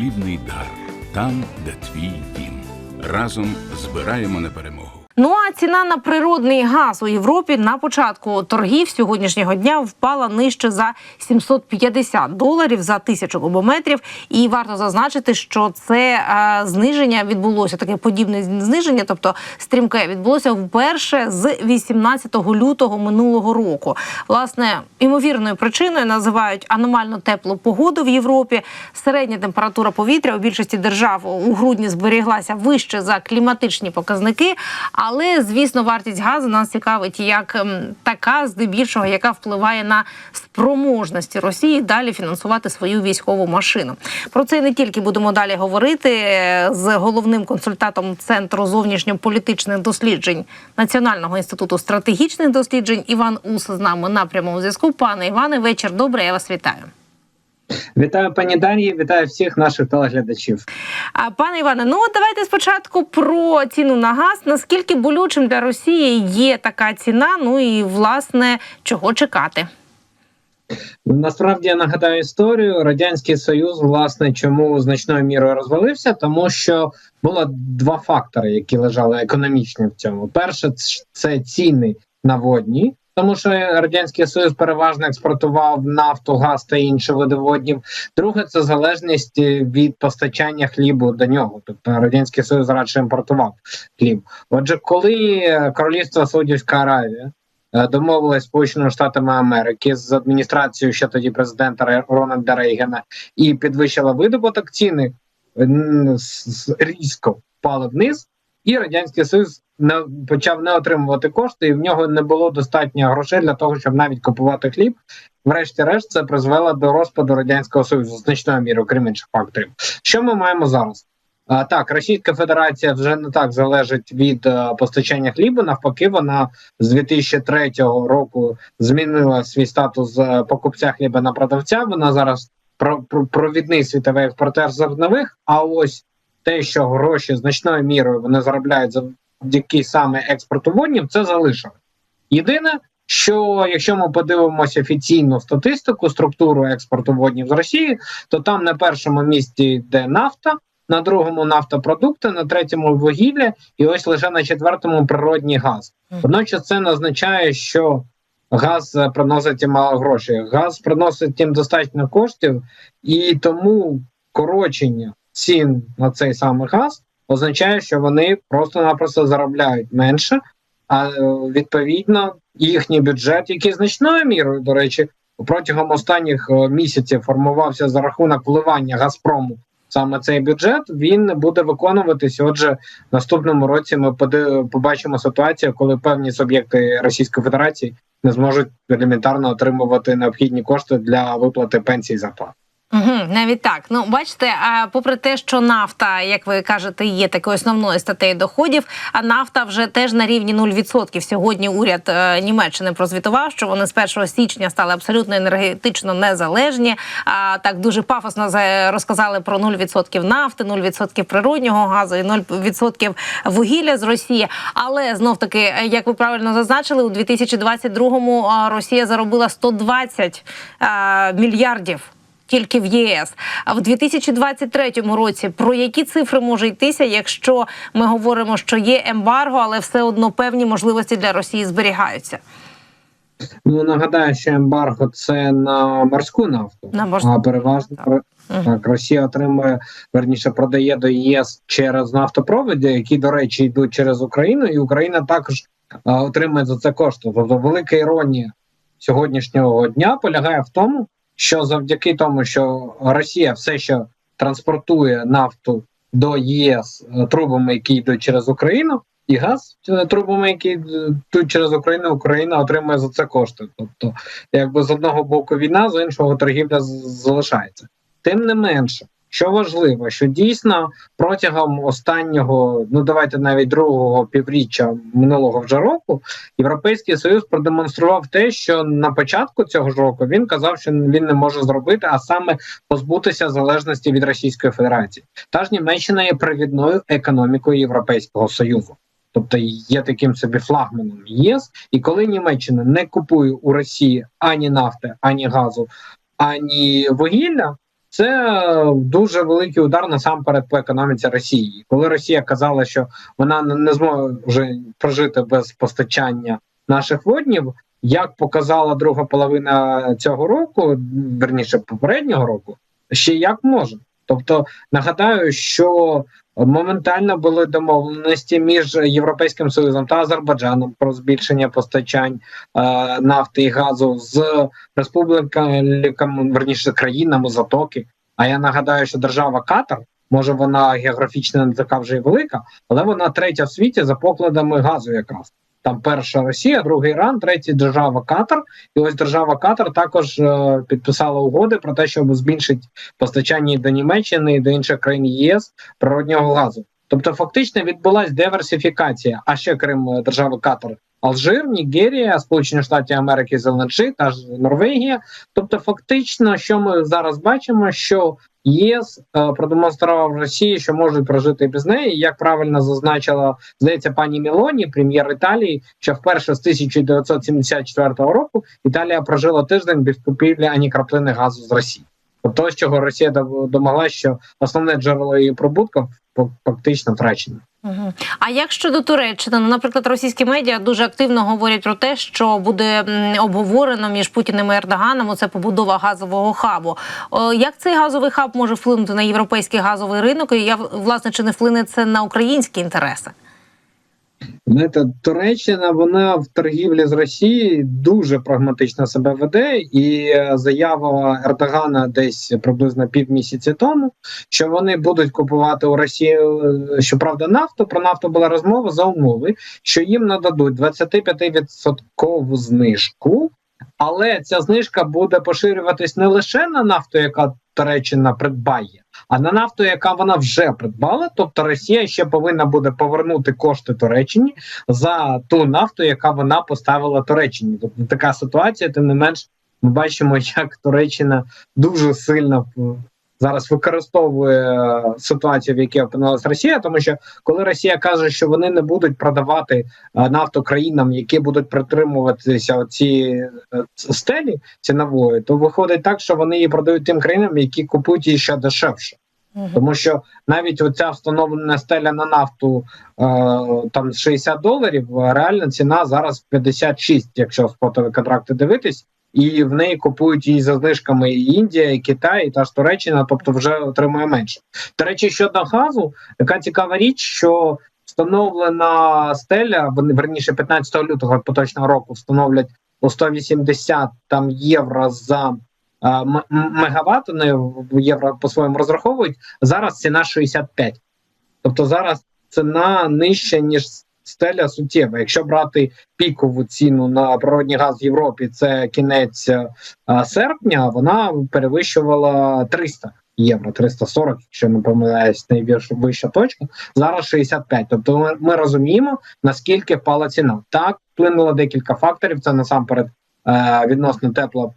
хлібний дар, там, де твій дім. Разом збираємо на перемогу. Ну а ціна на природний газ у Європі на початку торгів сьогоднішнього дня впала нижче за 750 доларів за тисячу кубометрів. І варто зазначити, що це е, зниження відбулося таке подібне зниження, тобто стрімке відбулося вперше з 18 лютого минулого року. Власне, імовірною причиною називають аномально теплу погоду в Європі. Середня температура повітря у більшості держав у грудні зберіглася вище за кліматичні показники. Але звісно, вартість газу нас цікавить як ем, така, здебільшого, яка впливає на спроможності Росії далі фінансувати свою військову машину. Про це не тільки будемо далі говорити з головним консультантом центру зовнішньополітичних досліджень Національного інституту стратегічних досліджень Іван Ус з нами на прямому зв'язку. Пане Іване, вечір добре. Я вас вітаю. Вітаю пані Дар'ї, вітаю всіх наших телеглядачів. А пане Іване, ну от давайте спочатку про ціну на газ. Наскільки болючим для Росії є така ціна? Ну і власне чого чекати? Насправді я нагадаю історію. Радянський Союз, власне, чому значною мірою розвалився, тому що було два фактори, які лежали економічні в цьому. Перше, це ціни на водні. Тому що радянський союз переважно експортував нафту, газ та інші види. Друге, це залежність від постачання хлібу до нього. Тобто радянський союз радше імпортував хліб. Отже, коли королівство Саудівська Аравія е, домовилось з Сполученими Штатами Америки з адміністрацією ще тоді президента Рональда Рейгана і підвищила видобуток ціни різко впали вниз. І радянський союз не почав не отримувати кошти, і в нього не було достатньо грошей для того, щоб навіть купувати хліб. Врешті-решт, це призвело до розпаду радянського союзу значною мірою, крім інших факторів. Що ми маємо зараз? А, Так, Російська Федерація вже не так залежить від а, постачання хлібу. Навпаки, вона з 2003 року змінила свій статус з покупця хліба на продавця. Вона зараз провідний світовий експортер зернових. А ось те, що гроші значною мірою вони заробляють завдяки саме експорту воднів, це залишили. Єдине, що якщо ми подивимося офіційну статистику, структуру експорту воднів з Росії, то там на першому місці йде нафта, на другому нафтопродукти, на третьому вугілля, і ось лише на четвертому природній газ. Водночас це не означає, що газ приносить їм мало грошей. Газ приносить їм достатньо коштів, і тому корочення цін на цей самий газ означає, що вони просто-напросто заробляють менше, а е, відповідно їхній бюджет, який значною мірою, до речі, протягом останніх е, місяців формувався за рахунок вливання Газпрому. Саме цей бюджет він буде виконуватись. Отже, наступному році ми побачимо ситуацію, коли певні суб'єкти Російської Федерації не зможуть елементарно отримувати необхідні кошти для виплати пенсій зарплат. Угу, Навіть так. Ну бачите, а попри те, що нафта, як ви кажете, є такою основною статтею доходів, а нафта вже теж на рівні 0%. Сьогодні уряд е, Німеччини прозвітував, що вони з 1 січня стали абсолютно енергетично незалежні. А так дуже пафосно розказали про 0% нафти, 0% природнього газу і 0% вугілля з Росії. Але знов таки, як ви правильно зазначили, у 2022-му Росія заробила 120 е, мільярдів тільки в ЄС. А в 2023 році про які цифри може йтися, якщо ми говоримо, що є ембарго, але все одно певні можливості для Росії зберігаються. Ну нагадаю, що ембарго це на морську нафту, на морську. а переважно так. так Росія отримує верніше продає до ЄС через нафтопроводи, які, до речі, йдуть через Україну, і Україна також а, отримує за це кошти. Тобто, велика іронія сьогоднішнього дня полягає в тому, що завдяки тому, що Росія все ще транспортує нафту до ЄС е, трубами, які йдуть через Україну, і газ е, трубами, які йдуть через Україну, Україна отримує за це кошти. Тобто, якби з одного боку війна, з іншого торгівля залишається. Тим не менше, що важливо, що дійсно протягом останнього, ну давайте навіть другого півріччя минулого вже року, європейський союз продемонстрував те, що на початку цього ж року він казав, що він не може зробити, а саме позбутися залежності від Російської Федерації. Та ж Німеччина є провідною економікою Європейського союзу. Тобто є таким собі флагманом ЄС, і коли Німеччина не купує у Росії ані нафти, ані газу, ані вугілля, Це е, дуже великий удар насамперед по економіці Росії. Коли Росія казала, що вона не- зможе прожити без постачання наших воднів, як показала друга половина цього року, верніше попереднього року, ще як може. Тобто нагадаю, що моментально були домовленості між Європейським Союзом та Азербайджаном про збільшення постачань е, нафти і газу з республіками, верніше країнами Затоки. А я нагадаю, що держава Катар, може вона географічно не така вже й велика, але вона третя в світі за покладами газу, якраз там перша Росія, другий Іран, третя держава Катар. І ось держава Катар також е, підписала угоди про те, щоб збільшити постачання до Німеччини і до інших країн ЄС природнього газу. Тобто, фактично відбулася диверсифікація. А ще крім е, держави Катар, Алжир, Нігерія, Сполучені Штати Америки, ЗЛНЧ, та ж Норвегія. Тобто, фактично, що ми зараз бачимо, що ЄС е, продемонстрував Росії, що можуть прожити без неї. Як правильно зазначила здається пані Мілоні, прем'єр Італії, що вперше з 1974 року Італія прожила тиждень без купівлі ані краплини газу з Росії. Тобто, з чого Росія до- домоглася, що основне джерело її прибутку фактично втрачено. Мгм. А як щодо Туреччини, ну, наприклад, російські медіа дуже активно говорять про те, що буде обговорено між Путіним і Ердоганом це побудова газового хабу. О, як цей газовий хаб може вплинути на європейський газовий ринок? І я власне чи не вплине це на українські інтереси? Знаєте, Туреччина вона в торгівлі з Росією дуже прагматично себе веде, і е, заява Ердогана десь приблизно півмісяці тому, що вони будуть купувати у Росії е, щоправда нафту. Про нафту була розмова за умови, що їм нададуть 25% знижку. Але ця знижка буде поширюватись не лише на нафту, яка Туреччина придбає, а на нафту, яка вона вже придбала. Тобто Росія ще повинна буде повернути кошти Туреччині за ту нафту, яка вона поставила Туреччині. Тобто така ситуація, тим не менш, ми бачимо, як Туреччина дуже сильно зараз використовує е, ситуацію, в якій опинилась Росія, тому що коли Росія каже, що вони не будуть продавати е, нафту країнам, які будуть притримуватися ці стелі цінової, то виходить так, що вони її продають тим країнам, які купують її ще дешевше. Тому що навіть оця встановлена стеля на нафту е, там 60 доларів, реальна ціна зараз 56, якщо спотові контракти дивитись, і в неї купують її за знижками і Індія, і Китай, і та ж Туреччина, тобто вже отримує менше. До речі, щодо газу, така цікава річ, що встановлена стеля, верніше 15 лютого поточного року встановлять по 180 там євро за мегаватт, вони в євро по-своєму розраховують. Зараз ціна 65. Тобто зараз ціна нижча, ніж стеля суттєва. Якщо брати пікову ціну на природний газ в Європі, це кінець е, серпня, вона перевищувала 300 євро, 340, якщо не помиляюсь, найбільш вища точка. Зараз 65. Тобто ми, ми розуміємо, наскільки впала ціна. Так, вплинуло декілька факторів. Це насамперед е, відносно тепла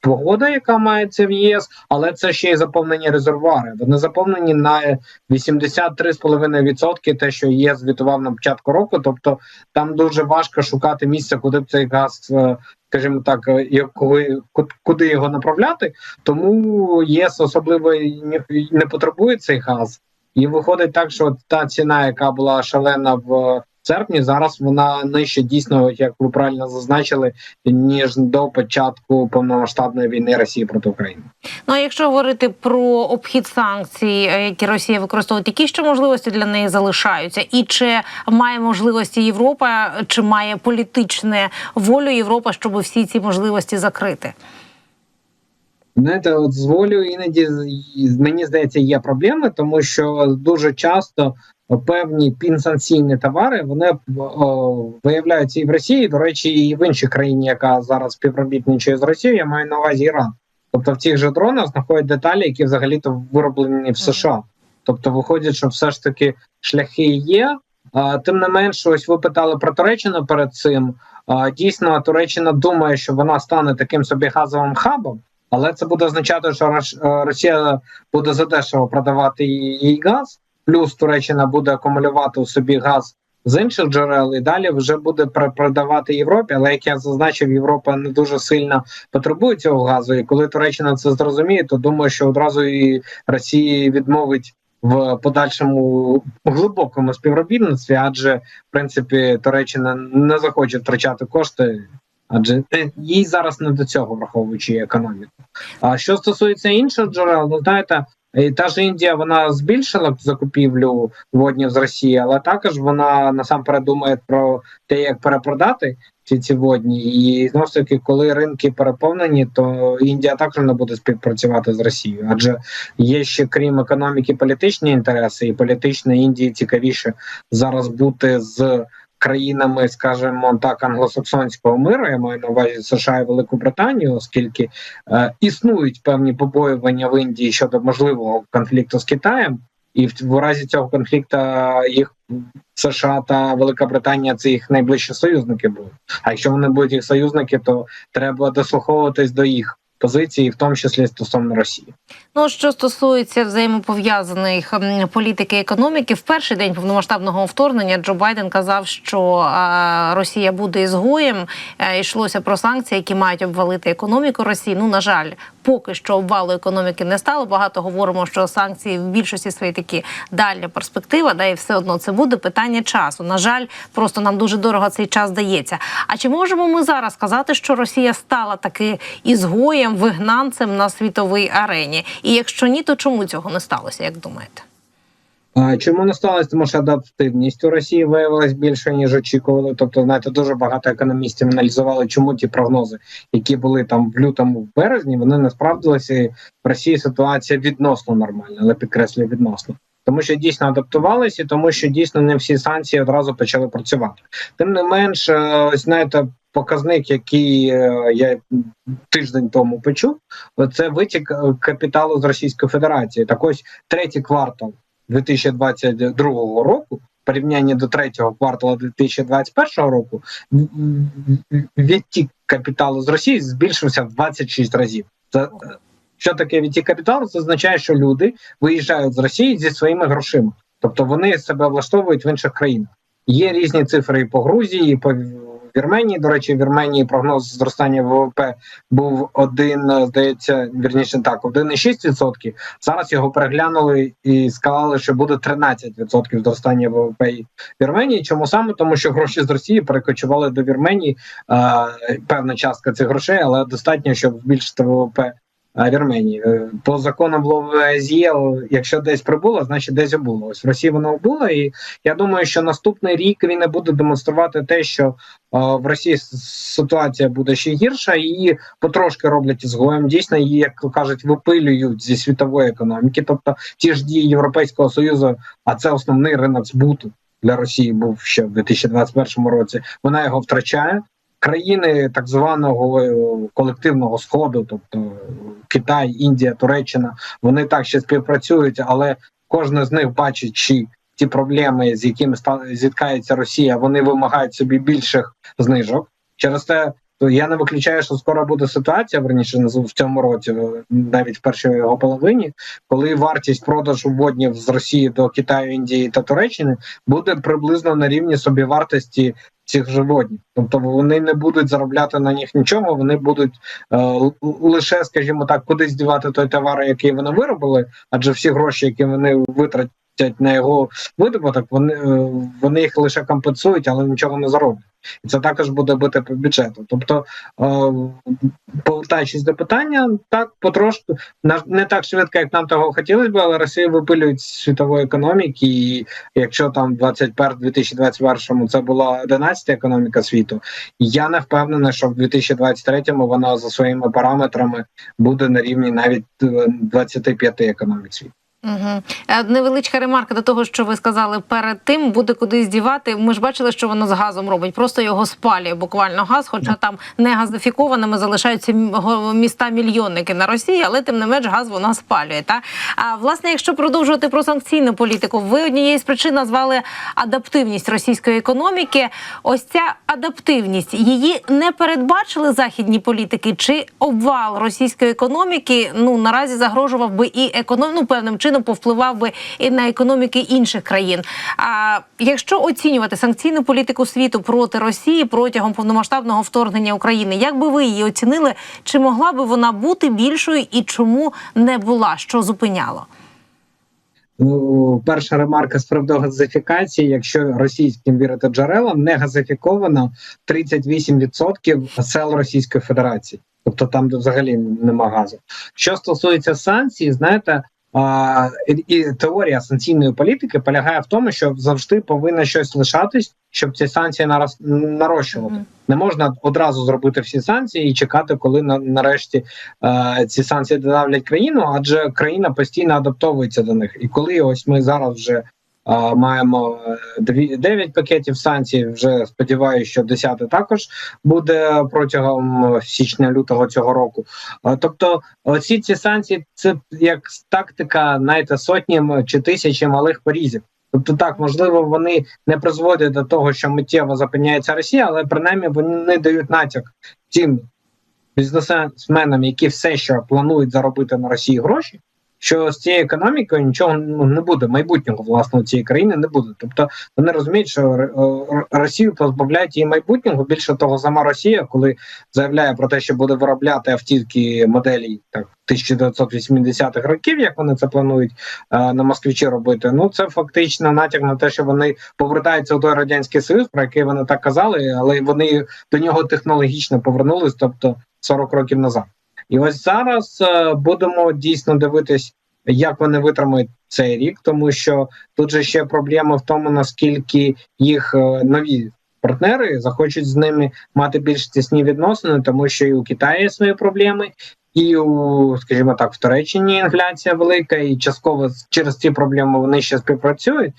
погода, яка мається в ЄС, але це ще й заповнені резервуари. Вони заповнені на 83,5% те, що ЄС звітував на початку року. Тобто там дуже важко шукати місце, куди б цей газ, е, скажімо так, е, коли куди його направляти. Тому єС особливо не потребує цей газ. І виходить так, що та ціна, яка була шалена в серпні, зараз вона нижче дійсно, як ви правильно зазначили, ніж до початку повномасштабної війни Росії проти України. Ну а якщо говорити про обхід санкцій, е, які Росія використовує, які ще можливості для неї залишаються, і чи має можливості Європа, чи має політичне волю Європа, щоб всі ці можливості закрити? Знаєте, от з волею іноді мені здається є проблеми, тому що дуже часто певні пінсанкційні товари вони о, виявляються і в Росії, до речі, і в іншій країні, яка зараз співробітничає з Росією, я маю на увазі Іран. Тобто в цих же дронах знаходять деталі, які взагалі-то вироблені в США. Тобто, виходить, що все ж таки шляхи є. А, тим не менш, ось ви питали про Туреччину перед цим. А, дійсно, Туреччина думає, що вона стане таким собі газовим хабом. Але це буде означати, що е, Росія буде задешево продавати їй газ, плюс Туреччина буде акумулювати у собі газ з інших джерел і далі вже буде продавати Європі. Але як я зазначив, Європа не дуже сильно потребує цього газу. І коли Туреччина це зрозуміє, то думаю, що одразу і Росії відмовить. В подальшому глибокому співробітництві, адже в принципі Туреччина не захоче втрачати кошти, адже е, їй зараз не до цього, враховуючи економіку. А що стосується інших джерел, ну знаєте, і та ж Індія вона збільшила закупівлю воднів з Росії, але також вона насамперед думає про те, як перепродати ці ці водні. І знову ж таки, коли ринки переповнені, то Індія також не буде співпрацювати з Росією, адже є ще крім економіки політичні інтереси, і політично Індії цікавіше зараз бути з. Країнами, скажімо так, англосаксонського миру, я маю на увазі США і Велику Британію, оскільки е, існують певні побоювання в Індії щодо можливого конфлікту з Китаєм, і в, в разі цього конфлікту їх США та Велика Британія це їх найближчі союзники будуть. А якщо вони будуть їх союзники, то треба дослуховуватись до їх позиції, в тому числі стосовно Росії. Ну що стосується взаємопов'язаних політики і економіки, в перший день повномасштабного вторгнення Джо Байден казав, що Росія буде ізгоєм. Е, Йшлося про санкції, які мають обвалити економіку Росії. Ну на жаль, поки що обвалу економіки не стало. Багато говоримо, що санкції в більшості свої такі дальня перспектива, да і все одно це буде питання часу. На жаль, просто нам дуже дорого цей час дається. А чи можемо ми зараз сказати, що Росія стала таки ізгоєм, вигнанцем на світовій арені? І якщо ні, то чому цього не сталося? Як думаєте? Чому не сталося? Тому що адаптивність у Росії виявилась більше ніж очікували. Тобто, знаєте, дуже багато економістів аналізували, чому ті прогнози, які були там в лютому, в березні, вони не справдилися. І в Росії ситуація відносно нормальна, але підкреслюю відносно. Тому що дійсно адаптувалися, тому що дійсно не всі санкції одразу почали працювати. Тим не менш, е, ось знаєте, показник, який е, я тиждень тому почув, це витік е, капіталу з Російської Федерації. Так ось третій квартал 2022 року, в порівнянні до третього кварталу 2021 року, відтік капіталу з Росії збільшився в 26 разів. Це е, що таке відтік капіталу? Це означає, що люди виїжджають з Росії зі своїми грошима, тобто вони себе влаштовують в інших країнах. Є різні цифри і по Грузії, і по Вірменії. До речі, в Вірменії прогноз зростання ВВП був один, е, здається, вірніше так, 1,6%. Зараз його переглянули і сказали, що буде 13% зростання ВВП Вірменії. Чому саме? Тому що гроші з Росії перекочували до Вірменії. Е, певна частка цих грошей, але достатньо, щоб збільшити ВВП. Вірменії Е, по законам ВВЗЄ, якщо десь прибуло, значить десь обуло. Ось в Росії воно обуло, і я думаю, що наступний рік він не буде демонструвати те, що е, в Росії ситуація буде ще гірша, і потрошки роблять ізгоєм. Дійсно, її, як кажуть, випилюють зі світової економіки. Тобто ті ж дії Європейського союзу, а це основний ринок збуту для Росії був ще в 2021 році. Вона його втрачає. Країни так званого е, колективного сходу, тобто Китай, Індія, Туреччина, вони так ще співпрацюють, але кожна з них бачить, чи ті проблеми, з якими зіткається Росія, вони вимагають собі більших знижок. Через те, то я не виключаю, що скоро буде ситуація, верніше в цьому році, е, навіть в першій його половині, коли вартість продажу воднів з Росії до Китаю, Індії та Туреччини буде приблизно на рівні собівартості цих животних. Тобто вони не будуть заробляти на них нічого, вони будуть е, лише, скажімо так, кудись дівати той товар, який вони виробили, адже всі гроші, які вони витратять на його видобуток, вони, е, вони їх лише компенсують, але нічого не зароблять. І це також буде бити по бюджету. Тобто, е, повертаючись до питання, так потрошку не так швидко, як нам того хотілося б, але Росія випилюють з світової економіки. І якщо там в 2021-2021 це була 11 економіка світу, я не впевнений, що в 2023 вона за своїми параметрами буде на рівні навіть е, 25 економік світу. Угу. Невеличка ремарка до того, що ви сказали перед тим, буде кудись дівати. Ми ж бачили, що воно з газом робить. Просто його спалює буквально газ, хоча там не газифікованими залишаються міста мільйонники на Росії, але тим не менш газ вона спалює. Та а власне, якщо продовжувати про санкційну політику, ви однією з причин назвали адаптивність російської економіки. Ось ця адаптивність її не передбачили західні політики, чи обвал російської економіки ну наразі загрожував би і економ... ну, певним чином чином повпливав би і на економіки інших країн. А якщо оцінювати санкційну політику світу проти Росії протягом повномасштабного вторгнення України, як би ви її оцінили? Чи могла би вона бути більшою і чому не була? Що зупиняло? Ну, перша ремарка з приводу газифікації. Якщо російським вірити джерелам, не газифіковано 38% сел Російської Федерації, тобто там взагалі нема газу. Що стосується санкцій, знаєте. А, і, і теорія санкційної політики полягає в тому, що завжди повинно щось лишатись, щоб ці санкції нараз нарощувати. Мгм. Не можна одразу зробити всі санкції і чекати, коли на, нарешті е, ці санкції додавлять країну, адже країна постійно адаптовується до них. І коли ось ми зараз вже маємо е, дві 9 пакетів санкцій, вже сподіваюся, що 10 також буде протягом січня-лютого цього року. Е, тобто, оці ці санкції це як тактика, знаєте, сотні чи тисячі малих порізів. Тобто, так можливо, вони не призводять до того, що миттєво зупиняється Росія, але принаймні вони дають натяк тим бізнесменам, які все ще планують заробити на Росії гроші. Що з цією економікою нічого ну, не буде, майбутнього власне цієї країни не буде. Тобто вони розуміють, що Росію позбавляють її майбутнього. Більше того, сама Росія, коли заявляє про те, що буде виробляти автівки моделі так 1980-х років, як вони це планують е, на москвичі робити. Ну це фактично натяк на те, що вони повертаються у той радянський союз, про який вони так казали, але вони до нього технологічно повернулись, тобто 40 років назад. І ось зараз е, будемо дійсно дивитись, як вони витримають цей рік, тому що тут же ще проблема в тому, наскільки їх е, нові партнери захочуть з ними мати більш тісні відносини, тому що і у Китаї свої проблеми, і у, скажімо так, в Туреччині інфляція велика, і частково через ці проблеми вони ще співпрацюють,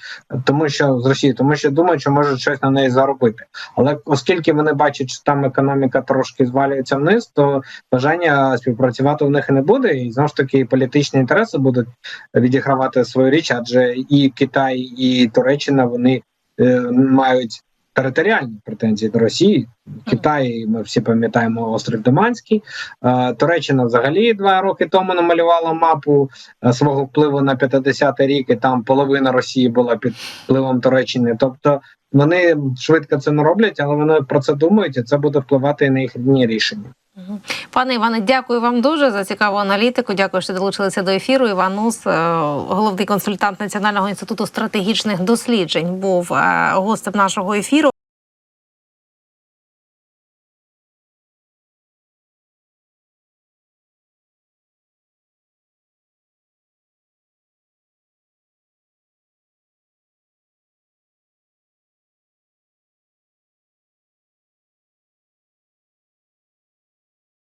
тому що з Росією, тому що думають, що можуть щось на неї заробити. Але оскільки вони бачать, що там економіка трошки звалюється вниз, то бажання співпрацювати в них не буде, і знову ж таки політичні інтереси будуть відігравати свою річ, адже і Китай, і Туреччина вони е, мають територіальні претензії до Росії. Китай, ми всі пам'ятаємо острів Даманський. Е, Туреччина взагалі два роки тому намалювала мапу е, свого впливу на 50-й рік, і там половина Росії була під впливом Туреччини. Тобто вони швидко це не роблять, але вони про це думають, і це буде впливати на їхні рішення. Пане Іване, дякую вам дуже за цікаву аналітику. Дякую, що долучилися до ефіру. Іван Ус, е, головний консультант Національного інституту стратегічних досліджень, був гостем нашого ефіру.